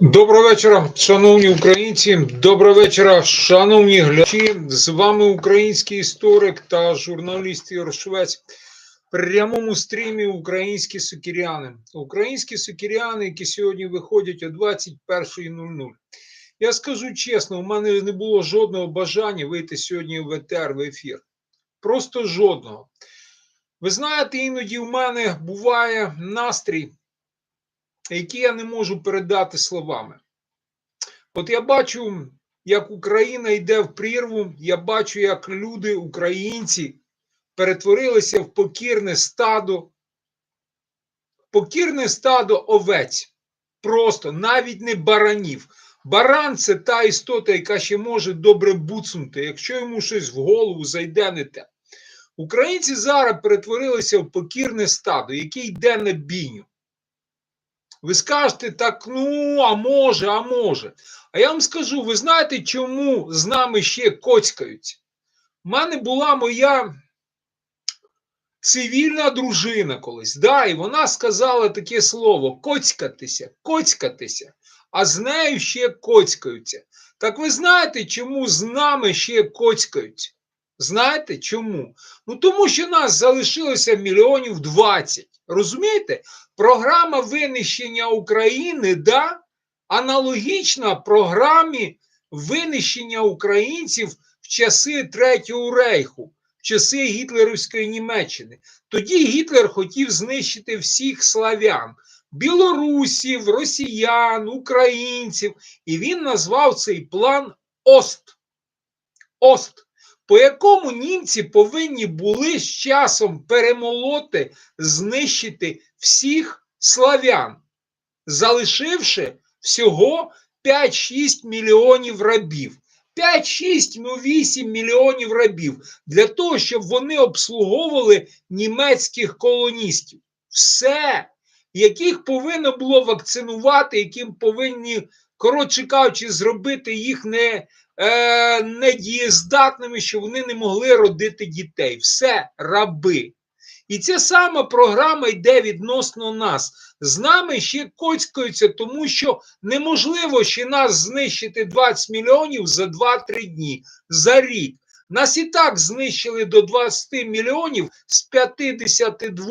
Доброго вечора, шановні українці. Доброго вечора, шановні глядачі. З вами український історик та журналіст Ігор Швець. Прямому стрімі українські сукіряни. Українські сукіряни, які сьогодні виходять о 21.00. Я скажу чесно, у мене не було жодного бажання вийти сьогодні в ЕТР в ефір. Просто жодного. Ви знаєте, іноді в мене буває настрій які я не можу передати словами. От я бачу, як Україна йде в прірву, я бачу, як люди, українці, перетворилися в покірне стадо, покірне стадо овець. Просто навіть не баранів. Баран це та істота, яка ще може добре буцнути, якщо йому щось в голову зайде не те. Українці зараз перетворилися в покірне стадо, яке йде на бійню. Ви скажете так, ну, а може, а може. А я вам скажу: ви знаєте, чому з нами ще коцькаються? У мене була моя цивільна дружина колись, да, і вона сказала таке слово: коцькатися, коцькатися, а з нею ще коцькаються. Так ви знаєте, чому з нами ще коцькаються? Знаєте чому? Ну тому що нас залишилося мільйонів 20. Розумієте? Програма винищення України да, аналогічна програмі винищення українців в часи Третього Рейху, в часи Гітлерівської Німеччини. Тоді Гітлер хотів знищити всіх славян, білорусів, росіян, українців, і він назвав цей план Ост. Ост по якому німці повинні були з часом перемолоти, знищити всіх славян, залишивши всього 5-6 мільйонів рабів. 5-6, ну 8 мільйонів рабів для того, щоб вони обслуговували німецьких колоністів. Все, яких повинно було вакцинувати, яким повинні, коротше кажучи, зробити їх не е, недієздатними, що вони не могли родити дітей. Все раби. І ця сама програма йде відносно нас. З нами ще коцькаються, тому що неможливо ще нас знищити 20 мільйонів за 2-3 дні, за рік. Нас і так знищили до 20 мільйонів з 52.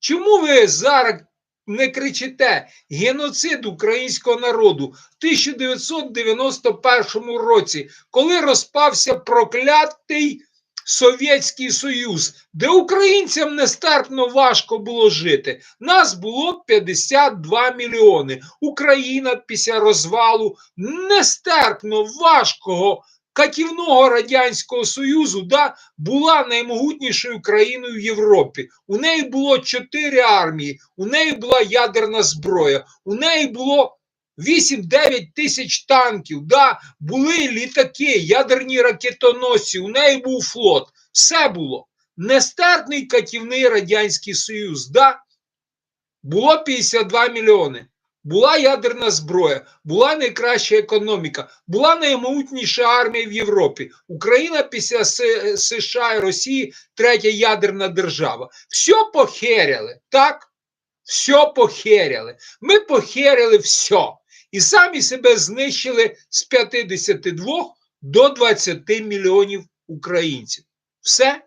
Чому ви зараз не кричите геноцид українського народу в 1991 році, коли розпався проклятий Совєтський Союз, де українцям нестерпно важко було жити. Нас було 52 мільйони. Україна після розвалу нестерпно важкого. Катівного Радянського Союзу да, була наймогутнішою країною в Європі. У неї було чотири армії, у неї була ядерна зброя, у неї було 8-9 тисяч танків, да, були літаки, ядерні ракетоносці, у неї був флот. Все було. Нестерпний катівний Радянський Союз. да, Було 52 мільйони. Була ядерна зброя, була найкраща економіка, була наймогутніша армія в Європі. Україна після США і Росії третя ядерна держава. Все похеряли, так? Все похеряли. Ми похеряли все. І самі себе знищили з 52 до 20 мільйонів українців. Все.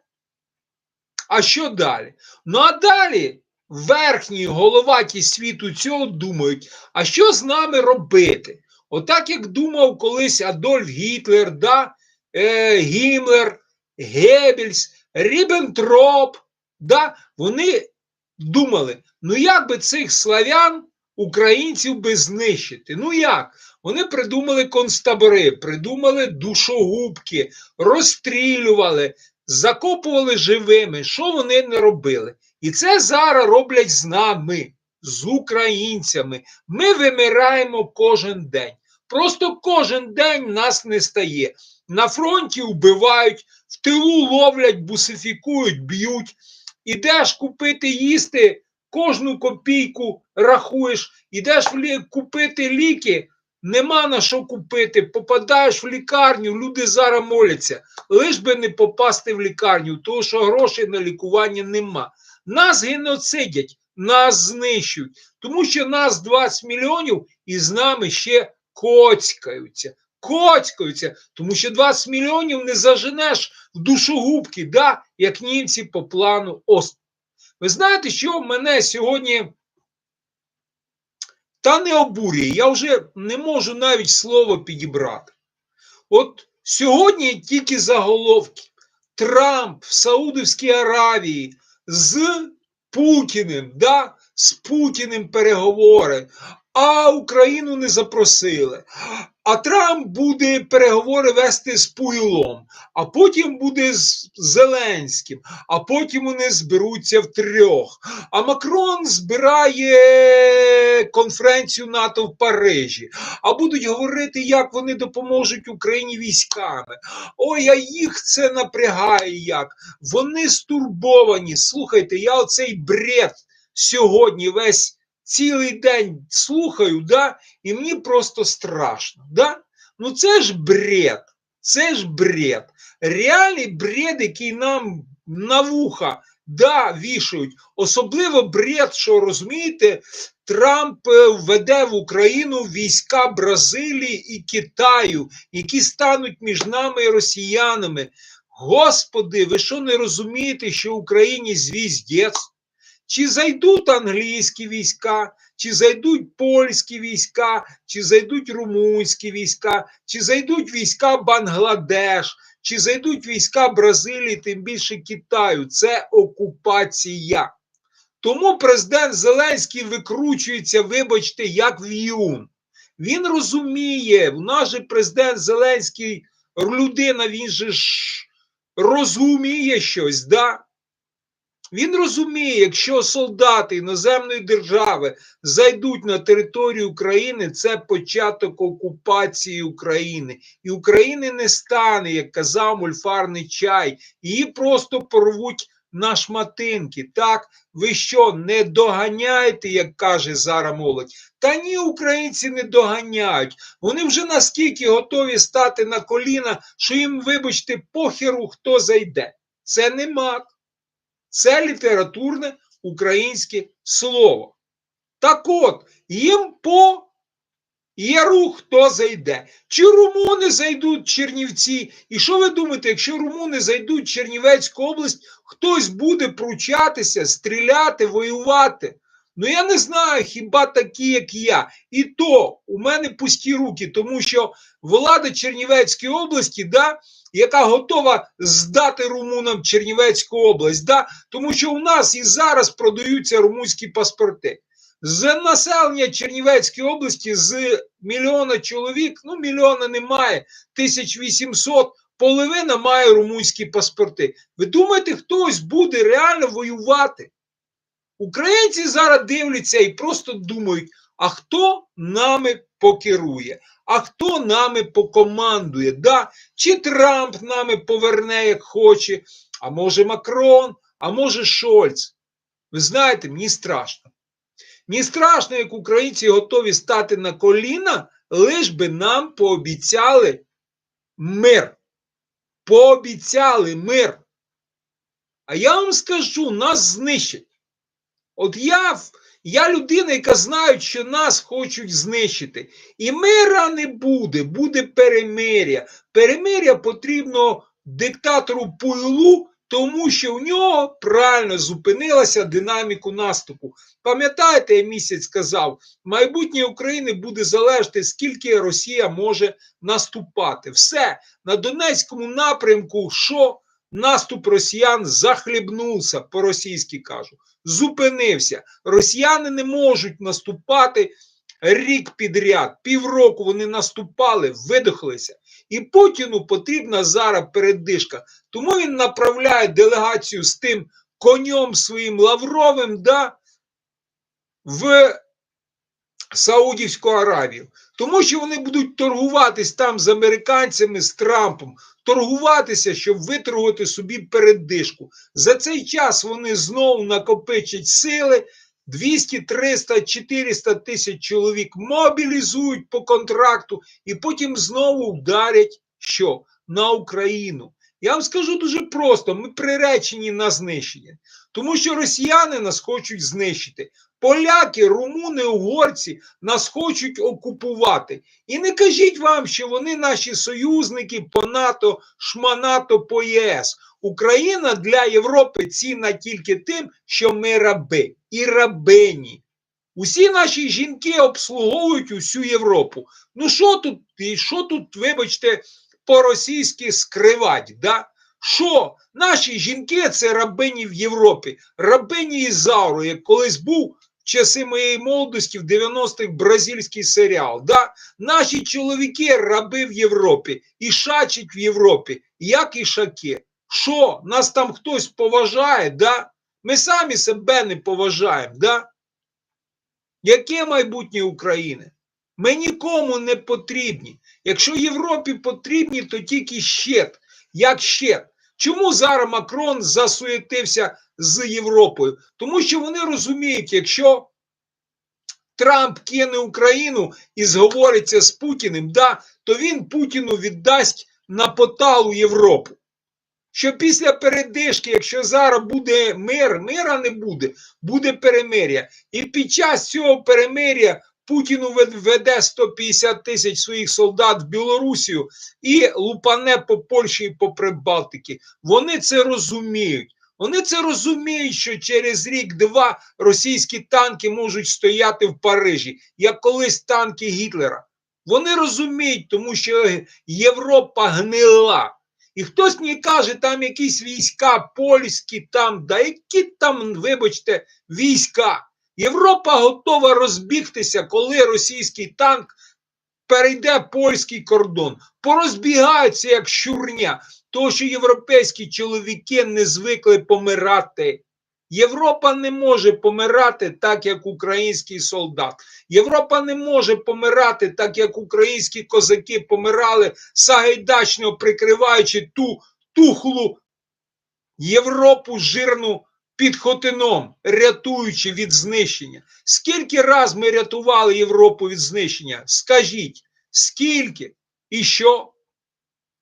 А що далі? Ну а далі верхні головаті світу цього думають, а що з нами робити? Отак, як думав колись Адольф Гітлер, да, е, Гімлер, Геббельс, Ріббентроп, да, вони думали, ну як би цих славян, українців би знищити? Ну як? Вони придумали концтабори, придумали душогубки, розстрілювали, закопували живими. Що вони не робили? І це зараз роблять з нами, з українцями. Ми вимираємо кожен день. Просто кожен день нас не стає. На фронті вбивають, в тилу ловлять, бусифікують, б'ють. Ідеш купити їсти, кожну копійку рахуєш, ідеш купити ліки, нема на що купити. Попадаєш в лікарню, люди зараз моляться, лиш би не попасти в лікарню, тому що грошей на лікування нема. Нас геноцидять, нас знищують, тому що нас 20 мільйонів і з нами ще коцькаються. Коцькаються, тому що 20 мільйонів не заженеш в душогубки, да, як німці по плану ОСТ. Ви знаєте, що мене сьогодні та не обурює, я вже не можу навіть слово підібрати. От сьогодні тільки заголовки. Трамп в Саудовській Аравії з Путіним, да, з Путіним переговори, а Україну не запросили. А Трамп буде переговори вести з Пуйлом, а потім буде з Зеленським, а потім вони зберуться в трьох. А Макрон збирає конференцію НАТО в Парижі, а будуть говорити, як вони допоможуть Україні військами. Ой, а їх це напрягає як. Вони стурбовані. Слухайте, я оцей бред сьогодні весь цілий день слухаю, да, і мені просто страшно. Да? Ну це ж бред. Це ж бред. Реальний бред, який нам на вуха да, вішають. Особливо бред, що розумієте, Трамп е, введе в Україну війська Бразилії і Китаю, які стануть між нами і росіянами. Господи, ви що не розумієте, що в Україні звіздець? Чи зайдуть англійські війська, чи зайдуть польські війська, чи зайдуть румунські війська, чи зайдуть війська Бангладеш, чи зайдуть війська Бразилії, тим більше Китаю. Це окупація. Тому президент Зеленський викручується, вибачте, як в'юн. Він розуміє, в нас же президент Зеленський людина, він же ж розуміє щось, да? Він розуміє, якщо солдати іноземної держави зайдуть на територію України, це початок окупації України. І України не стане, як казав мульфарний чай. Її просто порвуть на шматинки. Так, ви що, не доганяєте, як каже зараз молодь? Та ні, українці не доганяють. Вони вже наскільки готові стати на коліна, що їм, вибачте, похеру хто зайде. Це не мат. Це літературне українське слово. Так от, їм по яру хто зайде. Чи румуни зайдуть Чернівці? І що ви думаєте, якщо румуни зайдуть в Чернівецьку область, хтось буде пручатися, стріляти, воювати? Ну я не знаю, хіба такі, як я. І то у мене пусті руки, тому що влада Чернівецької області, да, яка готова здати румунам Чернівецьку область, да, тому що у нас і зараз продаються румунські паспорти. З населення Чернівецької області з мільйона чоловік, ну мільйона немає, 1800, половина має румунські паспорти. Ви думаєте, хтось буде реально воювати? Українці зараз дивляться і просто думають, а хто нами покерує, а хто нами покомандує? Да? Чи Трамп нами поверне, як хоче, а може Макрон, а може Шольц. Ви знаєте, мені страшно. Мені страшно, як українці готові стати на коліна, лиш би нам пообіцяли мир. Пообіцяли мир. А я вам скажу, нас знищать. От я, я людина, яка знає, що нас хочуть знищити. І мира не буде, буде перемиря. Перемиря потрібно диктатору Пуйлу, тому що в нього правильно зупинилася динаміку наступу. Пам'ятаєте, я місяць сказав, майбутнє України буде залежати, скільки Росія може наступати. Все, на Донецькому напрямку, що наступ росіян захлібнувся, по-російськи кажу зупинився. Росіяни не можуть наступати рік підряд. Півроку вони наступали, видохлися. І Путіну потрібна зараз передишка. Тому він направляє делегацію з тим конем своїм Лавровим да, в Саудівську Аравію. Тому що вони будуть торгуватись там з американцями, з Трампом, торгуватися, щоб виторгувати собі передишку. За цей час вони знову накопичать сили, 200, 300, 400 тисяч чоловік мобілізують по контракту і потім знову вдарять що? На Україну. Я вам скажу дуже просто: ми приречені на знищення, тому що росіяни нас хочуть знищити. Поляки, румуни, угорці нас хочуть окупувати. І не кажіть вам, що вони наші союзники по НАТО, шманато по ЄС. Україна для Європи цінна тільки тим, що ми раби і рабині. Усі наші жінки обслуговують усю Європу. Ну що тут, і що тут, вибачте, по-російськи скривать? Да? Що? Наші жінки це рабині в Європі, рабині Ізауру, як колись був часи моєї молодості в 90-х бразильський серіал. Да? Наші чоловіки раби в Європі, і шачать в Європі, як і шаки. Що? Нас там хтось поважає, да? Ми самі себе не поважаємо, да? Яке майбутнє України? Ми нікому не потрібні. Якщо Європі потрібні, то тільки щит. Як щит. Чому зараз Макрон засуєтився з Європою? Тому що вони розуміють, якщо Трамп кине Україну і зговориться з Путіним, да, то він Путіну віддасть на поталу Європу. Що після передишки, якщо зараз буде мир, мира не буде, буде перемир'я. І під час цього перемир'я Путіну веде 150 тисяч своїх солдат в Білорусію і лупане по Польщі і по Прибалтики. Вони це розуміють. Вони це розуміють, що через рік-два російські танки можуть стояти в Парижі, як колись танки Гітлера. Вони розуміють, тому що Європа гнила. І хтось мені каже, там якісь війська польські, там, да які там, вибачте, війська. Європа готова розбігтися, коли російський танк перейде польський кордон. Порозбігаються як щурня, тому що європейські чоловіки не звикли помирати. Європа не може помирати так, як український солдат. Європа не може помирати так, як українські козаки помирали, сагайдачно прикриваючи ту тухлу Європу жирну під Хотином, рятуючи від знищення. Скільки раз ми рятували Європу від знищення? Скажіть, скільки? І що?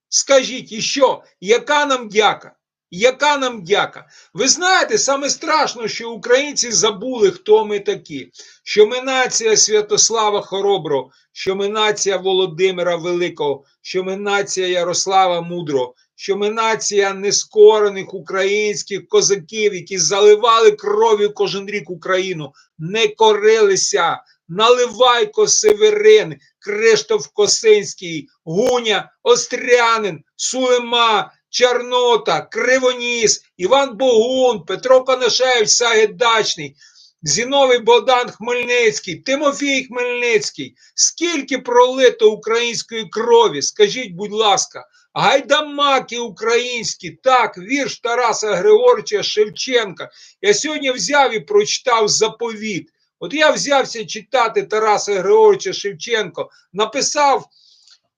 Скажіть, і що? Яка нам дяка? Яка нам дяка? Ви знаєте, саме страшно, що українці забули, хто ми такі, що ми нація Святослава Хороброго, що ми нація Володимира Великого, що ми нація Ярослава Мудрого, що ми нація нескорених українських козаків, які заливали кров'ю кожен рік Україну, не корилися. Наливайко Северин, Криштоф Косинський, Гуня, Острянин, Сулема, Чорнота, Кривоніс, Іван Богун, Петро Конашевич, Сагайдачний, Зіновий Богдан Хмельницький, Тимофій Хмельницький. Скільки пролито української крові? Скажіть, будь ласка, гайдамаки українські, так, вірш Тараса Григоровича Шевченка. Я сьогодні взяв і прочитав заповіт. От я взявся читати Тараса Григоровича Шевченко, написав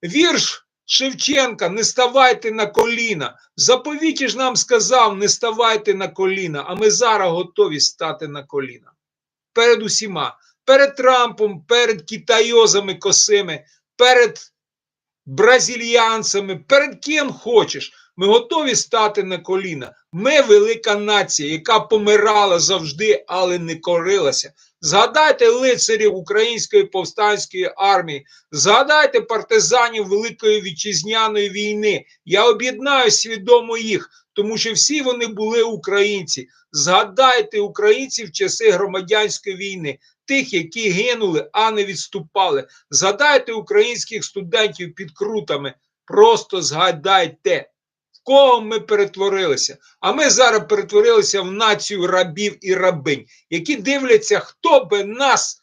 вірш Шевченка, не ставайте на коліна. Заповіті ж нам сказав, не ставайте на коліна, а ми зараз готові стати на коліна. Перед усіма, перед Трампом, перед китайозами косими, перед бразильянцями, перед ким хочеш. Ми готові стати на коліна. Ми велика нація, яка помирала завжди, але не корилася. Згадайте лицарів Української повстанської армії, згадайте партизанів Великої вітчизняної війни. Я об'єднаю свідомо їх, тому що всі вони були українці. Згадайте українців в часи громадянської війни, тих, які гинули, а не відступали. Згадайте українських студентів під крутами. Просто згадайте. В кого ми перетворилися? А ми зараз перетворилися в націю рабів і рабинь, які дивляться, хто би нас,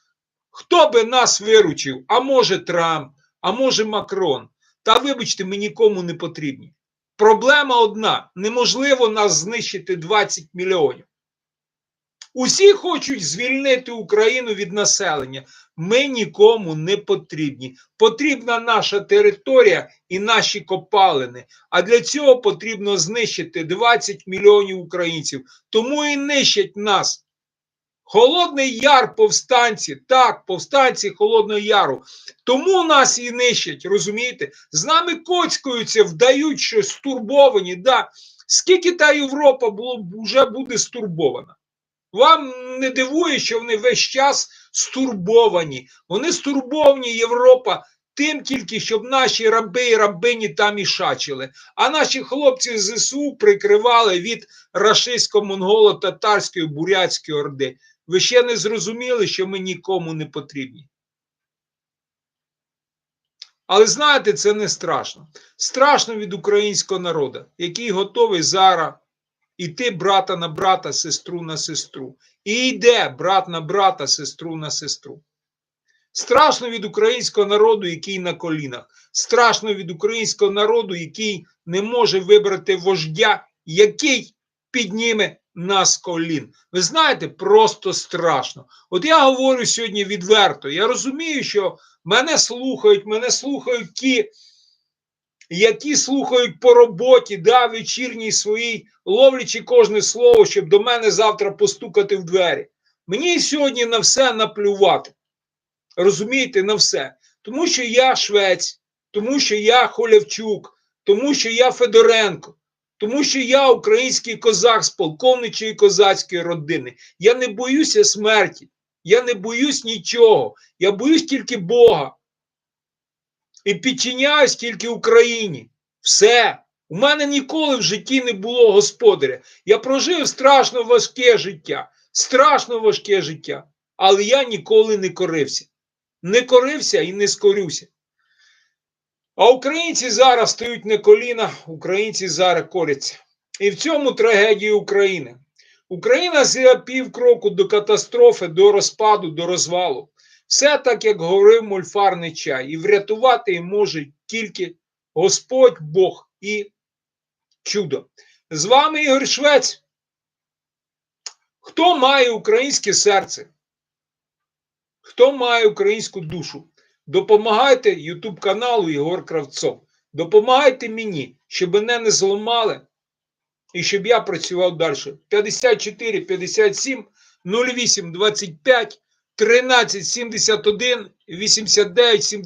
хто би нас виручив, а може Трамп, а може Макрон. Та вибачте, ми нікому не потрібні. Проблема одна: неможливо нас знищити 20 мільйонів. Усі хочуть звільнити Україну від населення. Ми нікому не потрібні. Потрібна наша територія і наші копалини. А для цього потрібно знищити 20 мільйонів українців. Тому і нищать нас. Холодний Яр повстанці, так, повстанці Холодного Яру. Тому нас і нищать, розумієте? З нами коцькаються, вдають, що стурбовані. Да. Скільки та Європа було, вже буде стурбована? Вам не дивує, що вони весь час стурбовані. Вони стурбовані, Європа, тим тільки, щоб наші раби і рабині там і шачили. А наші хлопці з ЗСУ прикривали від рашистсько-монголо-татарської бурятської орди. Ви ще не зрозуміли, що ми нікому не потрібні. Але знаєте, це не страшно. Страшно від українського народу, який готовий зараз іти брата на брата, сестру на сестру. І йде брат на брата, сестру на сестру. Страшно від українського народу, який на колінах. Страшно від українського народу, який не може вибрати вождя, який підніме нас колін. Ви знаєте, просто страшно. От я говорю сьогодні відверто. Я розумію, що мене слухають, мене слухають ті, які слухають по роботі, да, вечірній своїй, ловлячи кожне слово, щоб до мене завтра постукати в двері. Мені сьогодні на все наплювати. Розумієте, на все. Тому що я швець, тому що я Холявчук, тому що я Федоренко, тому що я український козак з полковничої козацької родини. Я не боюся смерті, я не боюсь нічого. Я боюсь тільки Бога. І підчиняюсь тільки Україні. Все. У мене ніколи в житті не було господаря. Я прожив страшно важке життя, страшно важке життя, але я ніколи не корився. Не корився і не скорюся. А українці зараз стають на коліна, українці зараз коряться. І в цьому трагедія України. Україна за півкроку до катастрофи, до розпаду, до розвалу. Все так, як говорив мульфарний чай, і врятувати може тільки Господь Бог і чудо. З вами Ігор Швець. Хто має українське серце? Хто має українську душу? Допомагайте Ютуб каналу Ігор Кравцов. Допомагайте мені, щоб мене не зламали і щоб я працював далі. 54 57 08 25 13 71 89 70